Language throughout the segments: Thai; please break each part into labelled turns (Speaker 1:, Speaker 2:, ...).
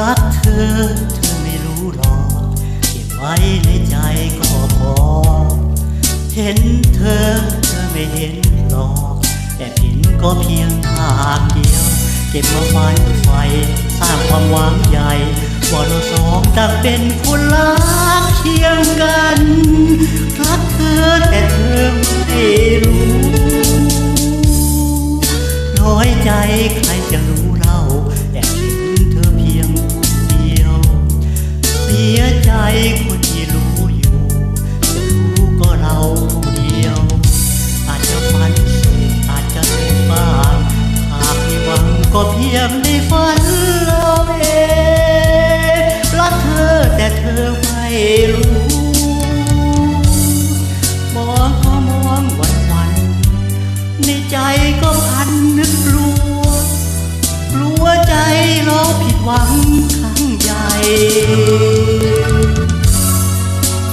Speaker 1: รักเธอเธอไม่รู้หรอก เก็บไว้ในใจก็พอ เห็นเธอเธอไม่เห็นหรอก แต่เห็นก็เพียงทางเดียว เก็บมาฝันไฟสร้างความหวังใหญ่ว่าเราสองจะเป็นคนรักเคียงกันรักเธอแต่เธอไม่รู้น้อยใจใครจะรู้ ยงในฝันเราเองรักเธอแต่เธอไม่รู้ มองก็มองวันวัน ในใจก็พันนึกกลัว กลัวใจเราผิดหวังครั้งใหญ่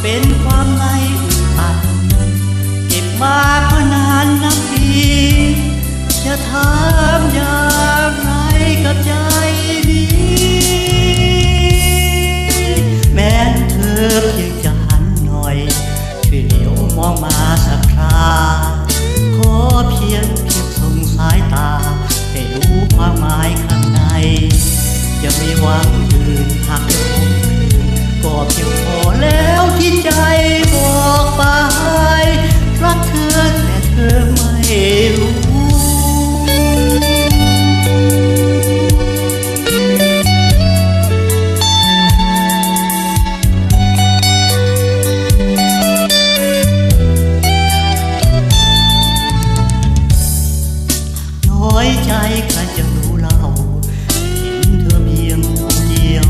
Speaker 1: เป็นความในอัดเก็บมาก็นานนับปีจะถา มองมาสักคราขอเพียงเพียงส่งสายตา ให้รู้ความหมายข้างใน จะไม่หวังอื่นหากจะพบคืนก็เพียงพอแล้ว อยใจใครจะรู้เล่าเห็นเธอเพียงคนเดียว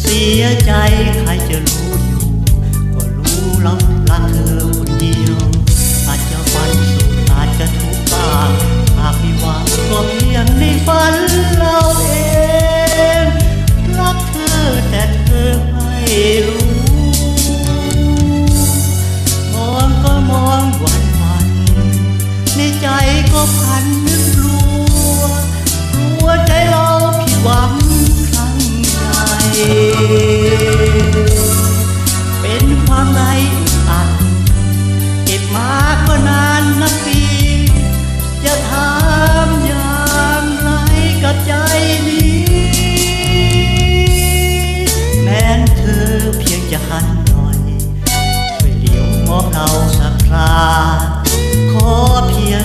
Speaker 1: เสียใจใครจะรู้อยู่ ก็รู้เรารักเธอคนเดียว อาจจะฝันสุขอาจจะทุกข์บ้างหากมีหวังก็เพียงในฝันเราเองรักเธอแต่เธอไม่รู้มองก็มองวันวันในใจก็พันนึ มอบเราสักครา ขอเพียง